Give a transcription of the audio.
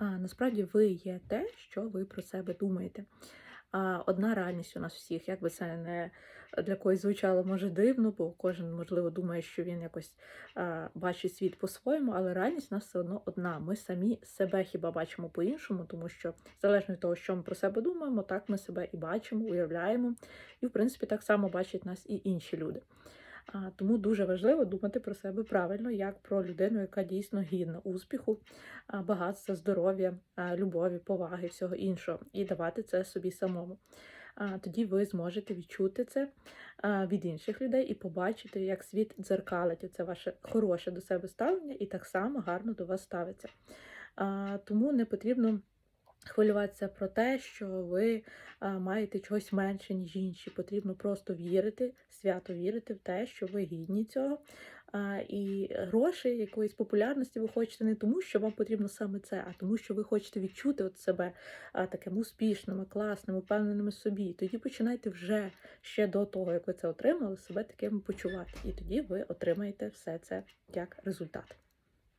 А насправді ви є те, що ви про себе думаєте. А, одна реальність у нас всіх, як би це не для когось звучало, може дивно, бо кожен, можливо, думає, що він якось бачить світ по-своєму, але реальність у нас все одно одна. Ми самі себе хіба бачимо по-іншому, тому що залежно від того, що ми про себе думаємо, так ми себе і бачимо, уявляємо. І, в принципі, так само бачать нас і інші люди. Тому дуже важливо думати про себе правильно, як про людину, яка дійсно гідна успіху, багатства, здоров'я, любові, поваги, всього іншого, і давати це собі самому. Тоді ви зможете відчути це від інших людей і побачити, як світ дзеркалить це ваше хороше до себе ставлення і так само гарно до вас ставиться. Тому не потрібно. Хвилюватися про те, що ви маєте чогось менше, ніж інші. Потрібно просто вірити, свято вірити в те, що ви гідні цього. І гроші, якоїсь популярності ви хочете не тому, що вам потрібно саме це, а тому, що ви хочете відчути от себе а, таким успішним, класним, упевненим собі. І тоді починайте вже ще до того, як ви це отримали, себе таким почувати. І тоді ви отримаєте все це як результат.